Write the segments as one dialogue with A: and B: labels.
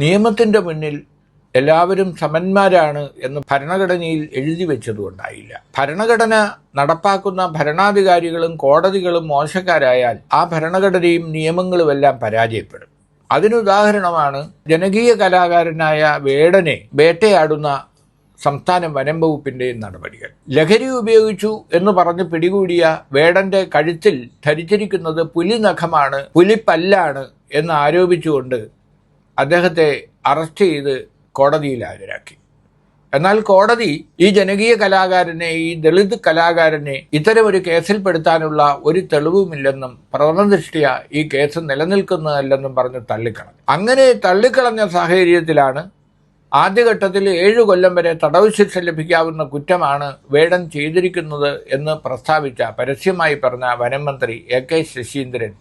A: നിയമത്തിന്റെ മുന്നിൽ എല്ലാവരും സമന്മാരാണ് എന്ന് ഭരണഘടനയിൽ എഴുതി വെച്ചതുകൊണ്ടായില്ല. ഭരണഘടന നടപ്പാക്കുന്ന ഭരണാധികാരികളും കോടതികളും മോശക്കാരായാൽ ആ ഭരണഘടനയും നിയമങ്ങളുമെല്ലാം പരാജയപ്പെടും. അതിനുദാഹരണമാണ് ജനകീയ കലാകാരനായ വേടനെ വേട്ടയാടുന്ന സംസ്ഥാന വനം വകുപ്പിന്റെ നടപടികൾ. ലഹരി ഉപയോഗിച്ചു എന്ന് പറഞ്ഞ് പിടികൂടിയ വേടന്റെ കഴുത്തിൽ ധരിച്ചിരിക്കുന്നത് പുലിനഖമാണ് പുലിപ്പല്ലാണ് എന്ന് ആരോപിച്ചുകൊണ്ട് അദ്ദേഹത്തെ അറസ്റ്റ് ചെയ്ത് കോടതിയിൽ ഹാജരാക്കി. എന്നാൽ കോടതി ഈ ജനകീയ കലാകാരനെ ഈ ദളിത് കലാകാരനെ ഇത്തരം ഒരു കേസിൽപ്പെടുത്താനുള്ള ഒരു തെളിവുമില്ലെന്നും പ്രഥമദൃഷ്ടിയ ഈ കേസ് നിലനിൽക്കുന്നതല്ലെന്നും പറഞ്ഞ് തള്ളിക്കളഞ്ഞു. അങ്ങനെ തള്ളിക്കളഞ്ഞ സാഹചര്യത്തിലാണ് ആദ്യഘട്ടത്തിൽ ഏഴു കൊല്ലം വരെ തടവ് ശിക്ഷ ലഭിക്കാവുന്ന കുറ്റമാണ് വേടൻ ചെയ്തിരിക്കുന്നത് എന്ന് പ്രസ്താവിച്ച പരസ്യമായി പറഞ്ഞ വനം മന്ത്രി എ കെ ശശീന്ദ്രൻ.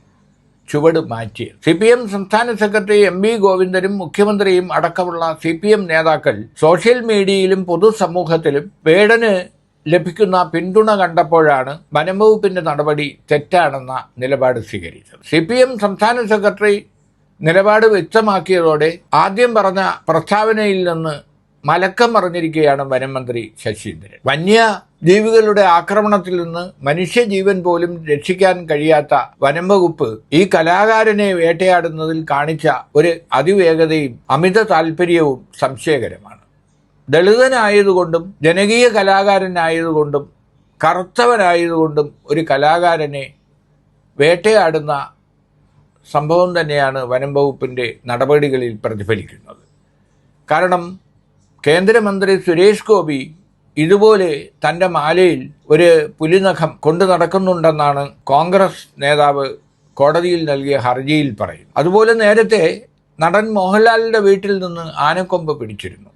A: ചുവട് മാറ്റി. സി പി എം സംസ്ഥാന സെക്രട്ടറി എം വി ഗോവിന്ദനും മുഖ്യമന്ത്രിയും അടക്കമുള്ള സി പി എം നേതാക്കൾ സോഷ്യൽ മീഡിയയിലും പൊതുസമൂഹത്തിലും പേടന് ലഭിക്കുന്ന പിന്തുണ കണ്ടപ്പോഴാണ് വനംവകുപ്പിന്റെ നടപടി തെറ്റാണെന്ന നിലപാട് സ്വീകരിച്ചത്. സി പി എം സംസ്ഥാന സെക്രട്ടറി നിലപാട് വ്യക്തമാക്കിയതോടെ ആദ്യം പറഞ്ഞ പ്രസ്താവനയിൽ നിന്ന് മലക്കം മറിഞ്ഞിരിക്കുകയാണ് വനമന്ത്രി ശശീന്ദ്രൻ. വന്യ ജീവികളുടെ ആക്രമണത്തിൽ നിന്ന് മനുഷ്യജീവൻ പോലും രക്ഷിക്കാൻ കഴിയാത്ത വനം വകുപ്പ് ഈ കലാകാരനെ വേട്ടയാടുന്നതിൽ കാണിച്ച ഒരു അതിവേഗതയും അമിത താല്പര്യവും സംശയകരമാണ്. ദളിതനായതുകൊണ്ടും ജനകീയ കലാകാരനായതുകൊണ്ടും കറുത്തവനായതുകൊണ്ടും ഒരു കലാകാരനെ വേട്ടയാടുന്ന സംഭവം തന്നെയാണ് വനം വകുപ്പിന്റെ നടപടികളിൽ പ്രതിഫലിക്കുന്നത്. കാരണം കേന്ദ്രമന്ത്രി സുരേഷ് ഗോപി ഇതുപോലെ തന്റെ മാലയിൽ ഒരു പുലിനഖം കൊണ്ടു നടക്കുന്നുണ്ടെന്നാണ് കോൺഗ്രസ് നേതാവ് കോടതിയിൽ നൽകിയ ഹർജിയിൽ പറയും അതുപോലെ നേരത്തെ നടൻ മോഹൻലാലിന്റെ വീട്ടിൽ നിന്ന് ആനക്കൊമ്പ് പിടിച്ചിരുന്നു.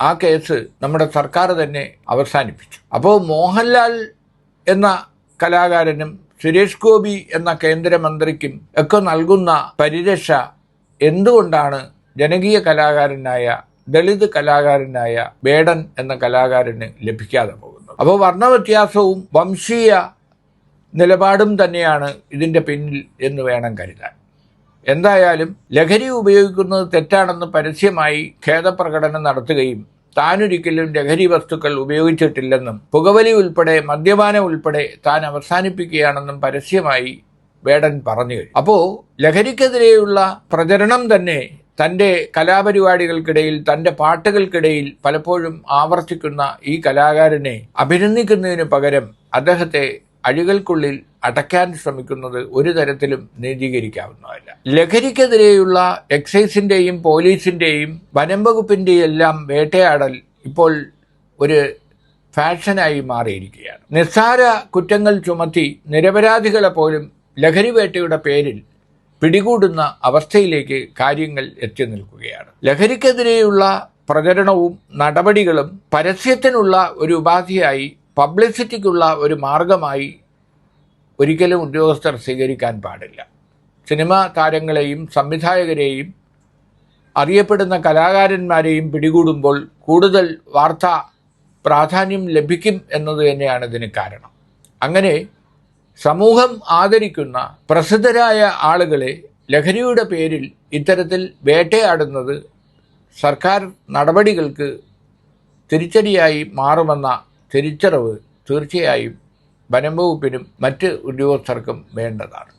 A: ആ കേസ് നമ്മുടെ സർക്കാർ തന്നെ അവസാനിപ്പിച്ചു. അപ്പോൾ മോഹൻലാൽ എന്ന കലാകാരനും സുരേഷ് ഗോപി എന്ന കേന്ദ്രമന്ത്രിക്കും ഒക്കെ നൽകുന്ന പരിരക്ഷ എന്തുകൊണ്ടാണ് ജനകീയ കലാകാരനായ ദളിത് കലാകാരനായ ബേഡൻ എന്ന കലാകാരന് ലഭിക്കാതെ പോകുന്നത്. അപ്പോൾ വർണവ്യത്യാസവും വംശീയ നിലപാടും തന്നെയാണ് ഇതിന്റെ പിന്നിൽ എന്ന് വേണം കരുതാൻ. എന്തായാലും ലഹരി ഉപയോഗിക്കുന്നത് തെറ്റാണെന്ന് പരസ്യമായി ഖേദപ്രകടനം നടത്തുകയും താനൊരിക്കലും ലഹരി വസ്തുക്കൾ ഉപയോഗിച്ചിട്ടില്ലെന്നും പുകവലി ഉൾപ്പെടെ മദ്യപാനം ഉൾപ്പെടെ താൻ അവസാനിപ്പിക്കുകയാണെന്നും പരസ്യമായി വേടൻ പറഞ്ഞു അപ്പോൾ ലഹരിക്കെതിരെയുള്ള പ്രചരണം തന്നെ തന്റെ കലാപരിപാടികൾക്കിടയിൽ തന്റെ പാട്ടുകൾക്കിടയിൽ പലപ്പോഴും ആവർത്തിക്കുന്ന ഈ കലാകാരനെ അഭിനന്ദിക്കുന്നതിന് പകരം അദ്ദേഹത്തെ അഴികൾക്കുള്ളിൽ അടയ്ക്കാൻ ശ്രമിക്കുന്നത് ഒരു തരത്തിലും നീതീകരിക്കാവുന്നതല്ല. ലഹരിക്കെതിരെയുള്ള എക്സൈസിന്റെയും പോലീസിന്റെയും വനം എല്ലാം വേട്ടയാടൽ ഇപ്പോൾ ഒരു ഫാഷനായി മാറിയിരിക്കുകയാണ്. നിസ്സാര കുറ്റങ്ങൾ ചുമത്തി നിരപരാധികളെ പോലും ലഹരി വേട്ടയുടെ പേരിൽ പിടികൂടുന്ന അവസ്ഥയിലേക്ക് കാര്യങ്ങൾ എത്തി നിൽക്കുകയാണ്. ലഹരിക്കെതിരെയുള്ള പ്രചരണവും നടപടികളും പരസ്യത്തിനുള്ള ഒരു ഉപാധിയായി പബ്ലിസിറ്റിക്കുള്ള ഒരു മാർഗമായി ഒരിക്കലും ഉദ്യോഗസ്ഥർ സ്വീകരിക്കാൻ പാടില്ല. സിനിമാ താരങ്ങളെയും സംവിധായകരെയും അറിയപ്പെടുന്ന കലാകാരന്മാരെയും പിടികൂടുമ്പോൾ കൂടുതൽ വാർത്താ പ്രാധാന്യം ലഭിക്കും എന്നത് തന്നെയാണ് ഇതിന് കാരണം. അങ്ങനെ സമൂഹം ആദരിക്കുന്ന പ്രസിദ്ധരായ ആളുകളെ ലഹരിയുടെ പേരിൽ ഇത്തരത്തിൽ വേട്ടയാടുന്നത് സർക്കാർ നടപടികൾക്ക് തിരിച്ചടിയായി മാറുമെന്ന തിരിച്ചറിവ് തീർച്ചയായും വനം വകുപ്പിനും മറ്റ് ഉദ്യോഗസ്ഥർക്കും വേണ്ടതാണ്.